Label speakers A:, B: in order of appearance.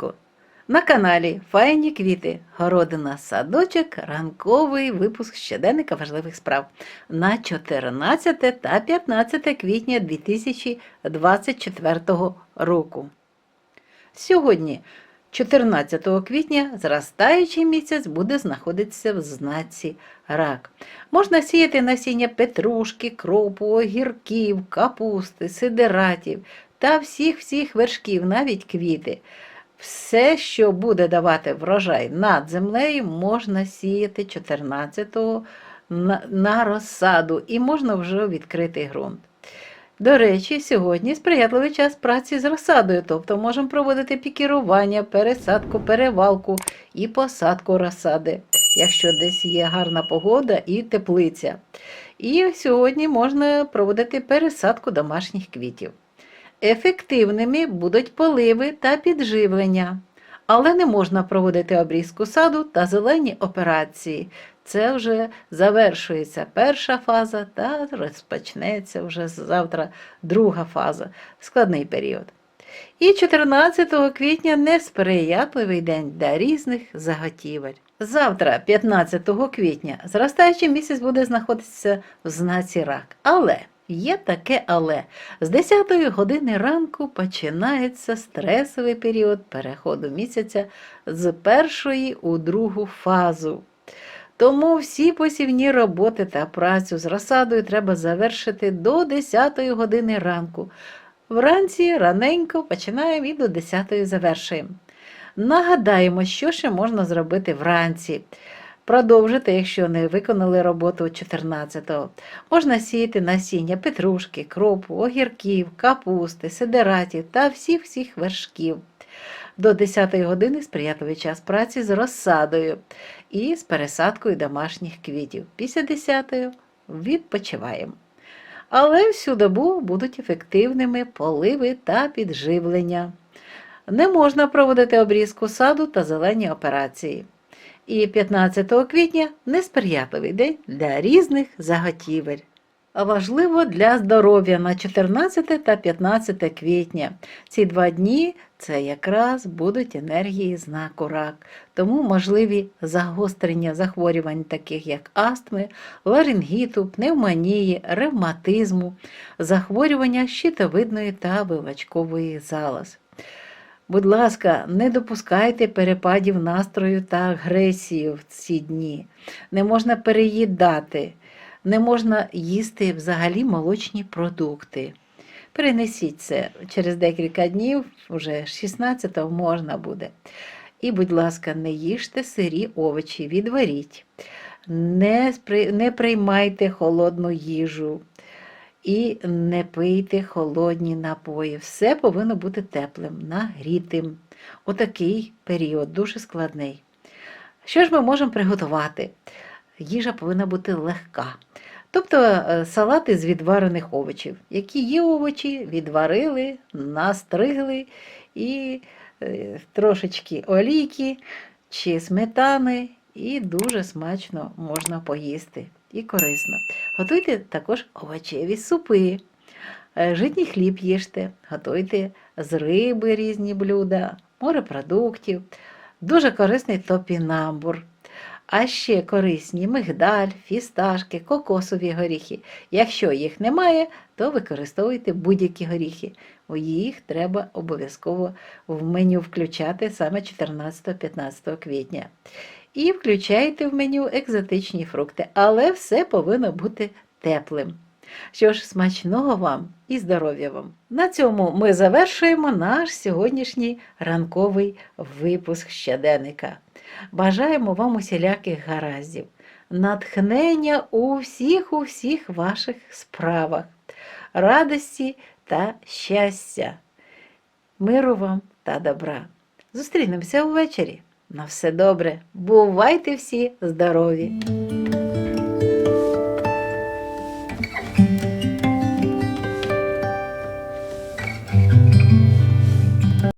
A: ранку! На каналі Файні квіти, городина, садочок, ранковий випуск щоденника важливих справ на 14 та 15 квітня 2024 року. Сьогодні, 14 квітня, зростаючий місяць буде знаходитися в знаці рак. Можна сіяти насіння петрушки, кропу, огірків, капусти, сидератів та всіх-всіх вершків, навіть квіти. Все, що буде давати врожай над землею, можна сіяти 14-го на, розсаду і можна вже відкрити ґрунт. До речі, сьогодні сприятливий час праці з розсадою, тобто можемо проводити пікірування, пересадку, перевалку і посадку розсади, якщо десь є гарна погода і теплиця. І сьогодні можна проводити пересадку домашніх квітів. Ефективними будуть поливи та підживлення, але не можна проводити обрізку саду та зелені операції. Це вже завершується перша фаза та розпочнеться вже завтра друга фаза, складний період. І 14 квітня несприятливий день для різних заготівель. Завтра, 15 квітня, зростаючий місяць буде знаходитися в знаці рак. Але Є таке але. З 10 години ранку починається стресовий період переходу місяця з першої у другу фазу. Тому всі посівні роботи та працю з розсадою треба завершити до 10 години ранку. Вранці раненько починаємо і до 10 завершуємо. Нагадаємо, що ще можна зробити вранці. Продовжити, якщо не виконали роботу 14-го. Можна сіяти насіння петрушки, кропу, огірків, капусти, сидератів та всіх-всіх вершків. До 10-ї години сприятливий час праці з розсадою і з пересадкою домашніх квітів. Після 10-ї відпочиваємо. Але всю добу будуть ефективними поливи та підживлення. Не можна проводити обрізку саду та зелені операції і 15 квітня несприятливий день для різних заготівель. Важливо для здоров'я на 14 та 15 квітня. Ці два дні це якраз будуть енергії знаку рак, тому можливі загострення захворювань, таких як астми, ларингіту, пневмонії, ревматизму, захворювання щитовидної та вилачкової залоз. Будь ласка, не допускайте перепадів настрою та агресії в ці дні. Не можна переїдати, не можна їсти взагалі молочні продукти. Перенесіть це через декілька днів, вже 16-го можна буде. І, будь ласка, не їжте сирі овочі, відваріть, не, не приймайте холодну їжу. І не пийте холодні напої. Все повинно бути теплим, нагрітим. Отакий період, дуже складний. Що ж ми можемо приготувати? Їжа повинна бути легка. Тобто е, салати з відварених овочів. Які є овочі, відварили, настригли і е, трошечки олійки чи сметани, і дуже смачно можна поїсти і корисно. Готуйте також овочеві супи, е, житній хліб їжте, готуйте з риби різні блюда, морепродуктів, дуже корисний топінамбур. А ще корисні мигдаль, фісташки, кокосові горіхи. Якщо їх немає, то використовуйте будь-які горіхи. Їх треба обов'язково в меню включати саме 14-15 квітня і включайте в меню екзотичні фрукти, але все повинно бути теплим. Що ж, смачного вам і здоров'я вам! На цьому ми завершуємо наш сьогоднішній ранковий випуск щоденника. Бажаємо вам усіляких гараздів, натхнення у всіх у ваших справах, радості та щастя, миру вам та добра. Зустрінемося увечері! На все добре, бувайте всі здорові!